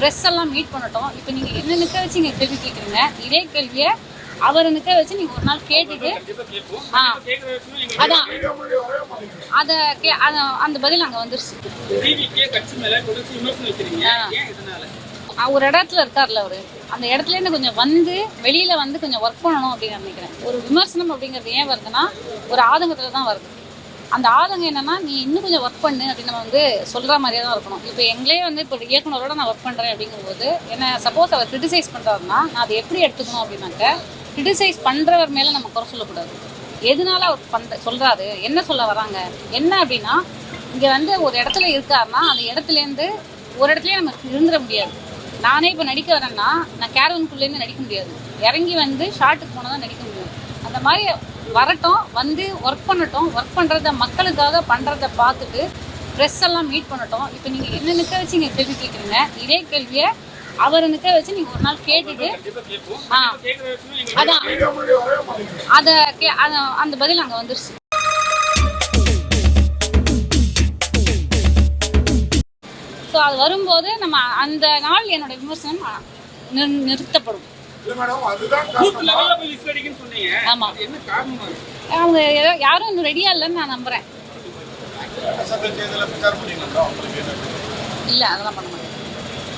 Press எல்லாம் meet பண்ணட்டும். இப்போ நீங்க என்ன நிக்க வச்சு நீங்க கேள்வி கேட்குறீங்க இதே கேள்வியை அவரை நிக்க வச்சு நீங்க ஒரு நாள் கேட்டுட்டு ஆ. அதான். அத கே அத- அந்த பதில் அங்க வந்துருச்சு. ஒரு இடத்துல இருக்கார்ல அவரு. அந்த இடத்துல இருந்து கொஞ்சம் வந்து வெளியில வந்து கொஞ்சம் ஒர்க் பண்ணணும் அப்படின்னு நினைக்கிறேன். ஒரு விமர்சனம் அப்படிங்கிறது ஏன் வருதுன்னா ஒரு ஆதங்கத்துல தான் வருது. அந்த ஆளுங்க என்னன்னா நீ இன்னும் கொஞ்சம் ஒர்க் பண்ணு அப்படின்னு நம்ம வந்து சொல்ற மாதிரியே தான் இருக்கணும். இப்போ எங்களே வந்து இப்போ இயக்குனரோட நான் ஒர்க் பண்றேன் அப்படிங்கும்போது என்ன சப்போஸ் அவர் கிரிட்டிசைஸ் பண்றாருன்னா நான் அதை எப்படி எடுத்துக்கணும் அப்படின்னாக்க கிரிட்டிசைஸ் பண்றவர் மேல நம்ம குறை சொல்லக்கூடாது. எதனால அவர் பண்ற சொல்றாரு? என்ன சொல்ல வராங்க? என்ன அப்படின்னா இங்க வந்து ஒரு இடத்துல இருக்காருன்னா அந்த இடத்துல இருந்து ஒரு இடத்துலயே நம்ம இருந்துட முடியாது. நானே இப்போ நடிக்க வரேன்னா நான் கேரவனுக்குள்ளேருந்து நடிக்க முடியாது. இறங்கி வந்து ஷார்ட்டுக்கு போனால் தான் நடிக்க முடியும். அந்த மாதிரி வரட்டும் வந்து ஒர்க் பண்ணட்டும் ஒர்க் பண்ணுறத மக்களுக்காக பண்ணுறத பார்த்துட்டு ப்ரெஸ் எல்லாம் மீட் பண்ணட்டும். இப்போ நீங்கள் என்ன நிற்க வச்சு நீங்கள் கேள்வி கேட்குறீங்க இதே கேள்வியை அவரை நிற்க வச்சு நீங்கள் ஒரு நாள் கேட்டுட்டு ஆ. அதான். அதை கே அந்த பதில் அங்கே வந்துருச்சு. ஸோ அது வரும்போது நம்ம அந்த நாள் என்னோட விமர்சனம் நிறு- நிறுத்தப்படும். அவங்க யாரும் இன்னும் ரெடியா இல்லைன்னு நான் நம்புறேன். இல்லை அதெல்லாம் பண்ண மாட்டேன்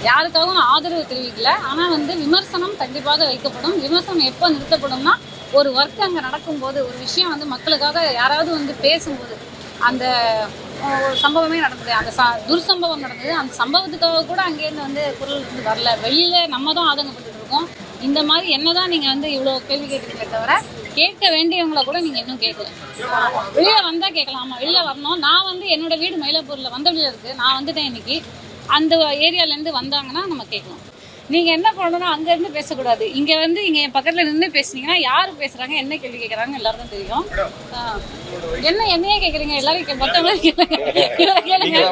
யாருக்காகவும் ஆதரவு தெரிவிக்கல. ஆனால் வந்து விமர்சனம் கண்டிப்பாக வைக்கப்படும். விமர்சனம் எப்போ நிறுத்தப்படும்னா ஒரு ஒர்க் அங்கே நடக்கும்போது ஒரு விஷயம் வந்து மக்களுக்காக யாராவது வந்து பேசும்போது அந்த ஒரு சம்பவமே நடந்தது. அந்த ச துர்சம்பவம் நடந்தது. அந்த சம்பவத்துக்காக கூட அங்கேருந்து வந்து குரல் வந்து வரல. வெளியில் நம்ம தான் ஆதங்கப்பட்டுட்டு இருக்கோம். இந்த மாதிரி என்னதான் நீங்கள் வந்து இவ்வளோ கேள்வி கேட்குறீங்களே தவிர கேட்க வேண்டியவங்கள கூட நீங்கள் இன்னும் கேட்கல. வெளியில வந்தா கேட்கலாம். ஆமா வெளியில வரணும். நான் வந்து என்னோட வீடு மயிலாப்பூர்ல வந்தவழியில இருக்கு. நான் வந்துட்டேன் இன்னைக்கு. அந்த ஏரியால இருந்து வந்தாங்கன்னா நம்ம கேட்கலாம். நீங்க என்ன பண்ணணும் அங்க இருந்து பேசக்கூடாது. இங்க வந்து இங்க என் பக்கத்துல நின்று பேசுனீங்கன்னா யாரு பேசுறாங்க என்ன கேள்வி கேக்குறாங்க எல்லாருக்கும் தெரியும். என்ன என்னையே கேக்குறீங்க? எல்லாரும் மத்தவங்களும் கேளுங்க. இவரை கேளுங்க